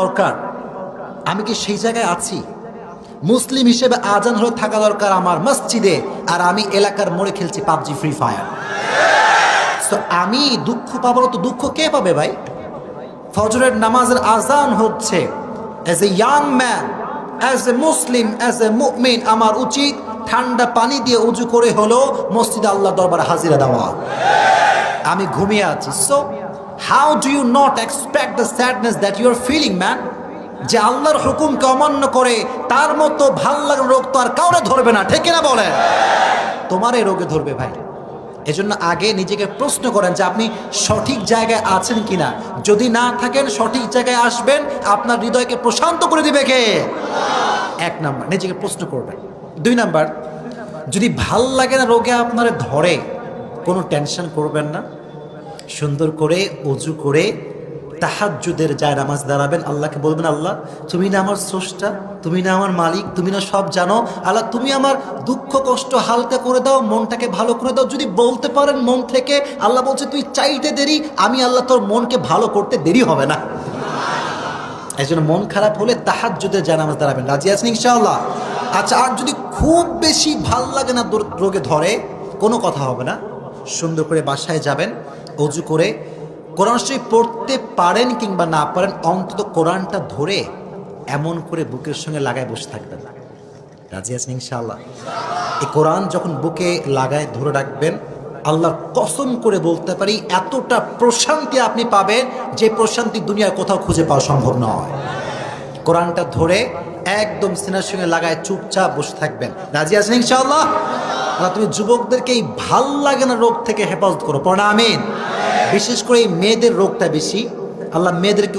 দরকার। আমি কি সেই জায়গায় আছি? মুসলিম হিসেবে আজান হলে থাকা দরকার আমার মসজিদে, আর আমি এলাকার মোড়ে খেলছি পাবজি, ফ্রি ফায়ার। তো আমি দুঃখ পাবো না তো দুঃখ কে পাবে ভাই? ফজরের নামাজের আজান হচ্ছে। As a young man as a Muslim as a মুমিন আমার উচিত ঠান্ডা পানি দিয়ে উজু করে হলো মসজিদে আল্লাহ দরবারে হাজিরা দেওয়া। আমি ঘুমিয়ে আছি। So how do you not expect the sadness that you are feeling man যে আল্লাহর হুকুমকে অমান্য করে তার মতো ভালো লাগার রোগ তো আর কাউরে ধরবে না, ঠিক না বলে তোমার এই রোগে ধরবে ভাই। এজন্য আগে নিজেকে প্রশ্ন করেন যে আপনি সঠিক জায়গায় আছেন কিনা। যদি না থাকেন, সঠিক জায়গায় আসবেন, আপনার হৃদয়কে প্রশান্ত করে দিবে কে? এক নাম্বার, নিজেকে প্রশ্ন করবেন। দুই নাম্বার, যদি ভালো লাগে না রোগে আপনার ধরে, কোনো টেনশন করবেন না? সুন্দর করে অজু করে তাহাজ্জুদের যায় নামাজ দাঁড়াবেন। আল্লাহকে বলবেন, আল্লাহ, তুমি না আমার স্রষ্টা, তুমি না আমার মালিক, তুমি না সব জানো। আল্লাহ, তুমি আমার দুঃখ, কষ্ট হালকা করে দাও, মনটাকে ভালো করে দাও। যদি বলতে পারেন মন থেকে, আল্লাহ বলছে, তুই চাইতে দেরি, আমি আল্লাহ তোর মনকে ভালো করতে দেরি হবে না। এই জন্য মন খারাপ হলে তাহাজ্জুদের যায় নামাজ দাঁড়াবেন। রাজি আছেন ইনশাআল্লাহ? আচ্ছা আর যদি খুব বেশি ভালো লাগে না রোগে ধরে, কোনো কথা হবে না। সুন্দর করে বাসায় যাবেন। অজু করে কোরআন শরীফ পড়তে পারেন কিংবা না পারেন, অন্তত কোরআনটা ধরে এমন করে বুকের সঙ্গে লাগায় বসে থাকবেন। রাজি আছেন ইনশাআল্লাহ? এই কোরআন যখন বুকে লাগায়, ধরে রাখবেন, আল্লাহর কসম করে বলতে পারি, এতটা প্রশান্তি আপনি পাবেন যে প্রশান্তি দুনিয়ার কোথাও খুঁজে পাওয়া সম্ভব নয়। কোরআনটা ধরে একদম সিনার সঙ্গে লাগায় চুপচাপ বসে থাকবেন। রাজি আছেন ইনশাআল্লাহ? তুমি যুবকদেরকে এই ভালো লাগে না রোগ থেকে হেফাজত করো। পড়া আমিন। বিশেষ করে এই মেয়েদের রোগটা বেশি। আল্লাহ মেয়েদেরকে